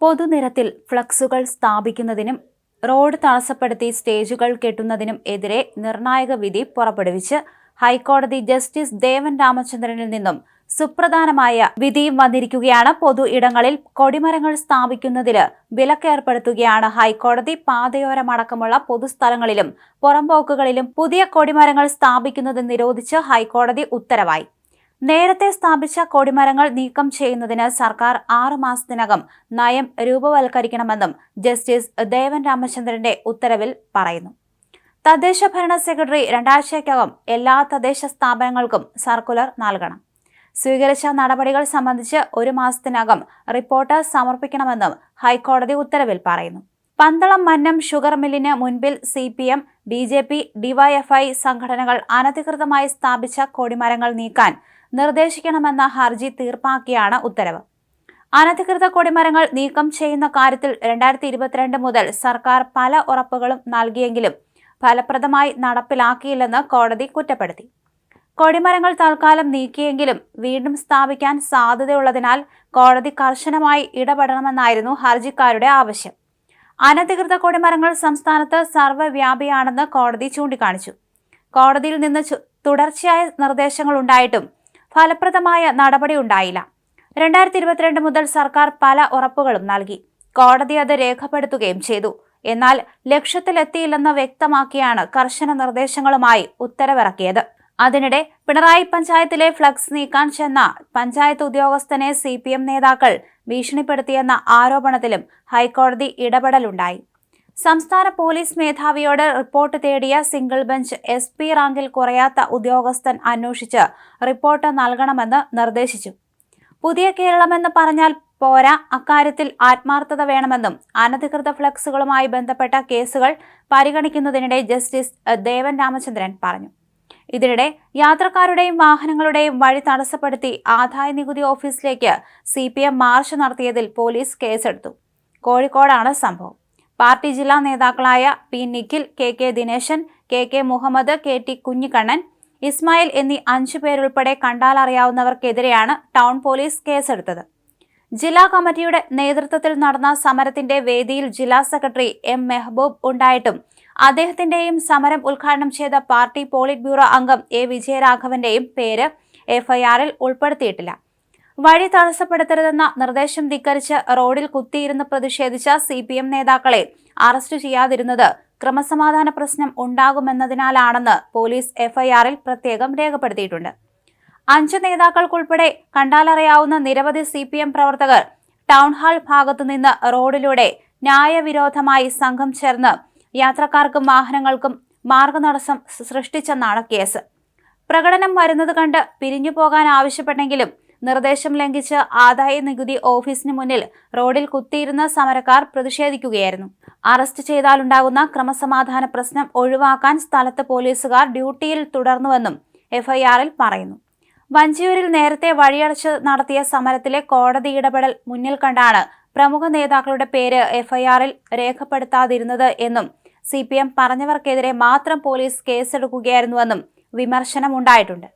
പൊതുനിരത്തിൽ ഫ്ലക്സുകൾ സ്ഥാപിക്കുന്നതിനും റോഡ് തടസ്സപ്പെടുത്തി സ്റ്റേജുകൾ കെട്ടുന്നതിനും എതിരെ നിർണായക വിധി പുറപ്പെടുവിച്ച് ഹൈക്കോടതി ജസ്റ്റിസ് ദേവൻ രാമചന്ദ്രനിൽ നിന്നും സുപ്രധാനമായ വിധിയും വന്നിരിക്കുകയാണ്. പൊതു ഇടങ്ങളിൽ കൊടിമരങ്ങൾ സ്ഥാപിക്കുന്നതിന് വിലക്കേർപ്പെടുത്തുകയാണ് ഹൈക്കോടതി. പാതയോരമടക്കമുള്ള പൊതുസ്ഥലങ്ങളിലും പുറംപോക്കുകളിലും പുതിയ കൊടിമരങ്ങൾ സ്ഥാപിക്കുന്നത് നിരോധിച്ച് ഹൈക്കോടതി ഉത്തരവായി. നേരത്തെ സ്ഥാപിച്ച കൊടിമരങ്ങൾ നീക്കം ചെയ്യുന്നതിന് സർക്കാർ ആറു മാസത്തിനകം നയം രൂപവൽക്കരിക്കണമെന്നും ജസ്റ്റിസ് ദേവൻ രാമചന്ദ്രന്റെ ഉത്തരവിൽ പറയുന്നു. തദ്ദേശ ഭരണ സെക്രട്ടറി രണ്ടാഴ്ചയ്ക്കകം എല്ലാ തദ്ദേശ സ്ഥാപനങ്ങൾക്കും സർക്കുലർ നൽകണം. സ്വീകരിച്ച നടപടികൾ സംബന്ധിച്ച് ഒരു മാസത്തിനകം റിപ്പോർട്ട് സമർപ്പിക്കണമെന്നും ഹൈക്കോടതി ഉത്തരവിൽ പറയുന്നു. പന്തളം മന്നം ഷുഗർ മില്ലിന് മുൻപിൽ C P M B J P DYFI സംഘടനകൾ അനധികൃതമായി സ്ഥാപിച്ച കൊടിമരങ്ങൾ നീക്കാൻ നിർദ്ദേശിക്കണമെന്ന ഹർജി തീർപ്പാക്കിയാണ് ഉത്തരവ്. അനധികൃത കൊടിമരങ്ങൾ നീക്കം ചെയ്യുന്ന കാര്യത്തിൽ രണ്ടായിരത്തി ഇരുപത്തിരണ്ട് മുതൽ സർക്കാർ പല ഉറപ്പുകളും നൽകിയെങ്കിലും ഫലപ്രദമായി നടപ്പിലാക്കിയില്ലെന്ന് കോടതി കുറ്റപ്പെടുത്തി. കൊടിമരങ്ങൾ തൽക്കാലം നീക്കിയെങ്കിലും വീണ്ടും സ്ഥാപിക്കാൻ സാധ്യതയുള്ളതിനാൽ കോടതി കർശനമായി ഇടപെടണമെന്നായിരുന്നു ഹർജിക്കാരുടെ ആവശ്യം. അനധികൃത കൊടിമരങ്ങൾ സംസ്ഥാനത്ത് സർവവ്യാപിയാണെന്ന് കോടതി ചൂണ്ടിക്കാണിച്ചു. കോടതിയിൽ നിന്ന് തുടർച്ചയായ നിർദ്ദേശങ്ങൾ ഉണ്ടായിട്ടും ഫലപ്രദമായ നടപടി ഉണ്ടായില്ല രണ്ടായിരത്തി ഇരുപത്തിരണ്ട് മുതൽ സർക്കാർ പല ഉറപ്പുകളും നൽകി. കോടതി അത് രേഖപ്പെടുത്തുകയും ചെയ്തു. എന്നാൽ ലക്ഷ്യത്തിലെത്തിയില്ലെന്ന് വ്യക്തമാക്കിയാണ് കർശന നിർദ്ദേശങ്ങളുമായി ഉത്തരവിറക്കിയത്. അതിനിടെ പിണറായി പഞ്ചായത്തിലെ ഫ്ലക്സ് നീക്കാൻ ചെന്ന പഞ്ചായത്ത് ഉദ്യോഗസ്ഥനെ സി പി എം നേതാക്കൾ ഭീഷണിപ്പെടുത്തിയെന്ന ആരോപണത്തിലും ഹൈക്കോടതി ഇടപെടലുണ്ടായി. സംസ്ഥാന പോലീസ് മേധാവിയോട് റിപ്പോർട്ട് തേടിയ സിംഗിൾ ബെഞ്ച് എസ് പി റാങ്കിൽ കുറയാത്ത ഉദ്യോഗസ്ഥൻ അന്വേഷിച്ച് റിപ്പോർട്ട് നൽകണമെന്ന് നിർദ്ദേശിച്ചു. പുതിയ കേരളമെന്ന് പറഞ്ഞാൽ പോരാ അക്കാര്യത്തിൽ ആത്മാർത്ഥത വേണമെന്നും അനധികൃത ഫ്ലക്സുകളുമായി ബന്ധപ്പെട്ട കേസുകൾ പരിഗണിക്കുന്നതിനിടെ ജസ്റ്റിസ് ദേവൻ രാമചന്ദ്രൻ പറഞ്ഞു. ഇതിനിടെ യാത്രക്കാരുടെയും വാഹനങ്ങളുടെയും വഴി തടസ്സപ്പെടുത്തി ആദായ നികുതി ഓഫീസിലേക്ക് സി പി എം മാർച്ച് നടത്തിയതിൽ പോലീസ് കേസെടുത്തു. കോഴിക്കോടാണ് സംഭവം. പാർട്ടി ജില്ലാ നേതാക്കളായ P Nikhil K K Dineshan K K Muhammad K T Kunhikannan Ismail എന്നീ അഞ്ചു പേരുൾപ്പെടെ കണ്ടാലറിയാവുന്നവർക്കെതിരെയാണ് ടൗൺ പോലീസ് കേസെടുത്തത്. ജില്ലാ കമ്മിറ്റിയുടെ നേതൃത്വത്തിൽ നടന്ന സമരത്തിന്റെ വേദിയിൽ ജില്ലാ സെക്രട്ടറി എം മെഹബൂബ് ഉണ്ടായിട്ടും അദ്ദേഹത്തിന്റെയും സമരം ഉദ്ഘാടനം ചെയ്ത പാർട്ടി പോളിറ്റ് ബ്യൂറോ അംഗം എ വിജയരാഘവന്റെയും പേര് എഫ്ഐആറിൽ ഉൾപ്പെടുത്തിയിട്ടില്ല. വഴി തടസ്സപ്പെടുത്തരുതെന്ന നിർദ്ദേശം ധിക്കരിച്ച് റോഡിൽ കുത്തിയിരുന്ന് പ്രതിഷേധിച്ച സി പി എം നേതാക്കളെ അറസ്റ്റ് ചെയ്യാതിരുന്നത് ക്രമസമാധാന പ്രശ്നം ഉണ്ടാകുമെന്നതിനാലാണെന്ന് പോലീസ് എഫ്ഐആറിൽ പ്രത്യേകം രേഖപ്പെടുത്തിയിട്ടുണ്ട്. അഞ്ച് നേതാക്കൾക്കുൾപ്പെടെ കണ്ടാലറിയാവുന്ന നിരവധി സി പി എം പ്രവർത്തകർ ടൗൺഹാൾ ഭാഗത്തുനിന്ന് റോഡിലൂടെ ന്യായവിരോധമായി സംഘം ചേർന്ന് യാത്രക്കാർക്കും വാഹനങ്ങൾക്കും മാർഗതടസ്സം സൃഷ്ടിച്ചെന്നാണ് കേസ്. പ്രകടനം വരുന്നത് കണ്ട് പിരിഞ്ഞു പോകാൻ ആവശ്യപ്പെട്ടെങ്കിലും നിർദ്ദേശം ലംഘിച്ച് ആദായ നികുതി ഓഫീസിന് മുന്നിൽ റോഡിൽ കുത്തിയിരുന്ന സമരക്കാർ പ്രതിഷേധിക്കുകയായിരുന്നു. അറസ്റ്റ് ചെയ്താലുണ്ടാകുന്ന ക്രമസമാധാന പ്രശ്നം ഒഴിവാക്കാൻ സ്ഥലത്ത് പോലീസുകാർ ഡ്യൂട്ടിയിൽ തുടർന്നുവെന്നും എഫ്ഐആറിൽ പറയുന്നു. വഞ്ചിയൂരിൽ നേരത്തെ വഴിയടച്ച് നടത്തിയ സമരത്തിലെ കോടതി ഇടപെടൽ മുന്നിൽ കണ്ടാണ് പ്രമുഖ നേതാക്കളുടെ പേര് എഫ്ഐആറിൽ രേഖപ്പെടുത്താതിരുന്നത് എന്നും സി പി എം പറഞ്ഞവർക്കെതിരെ മാത്രം പോലീസ് കേസെടുക്കുകയായിരുന്നുവെന്നും വിമർശനമുണ്ടായിട്ടുണ്ട്.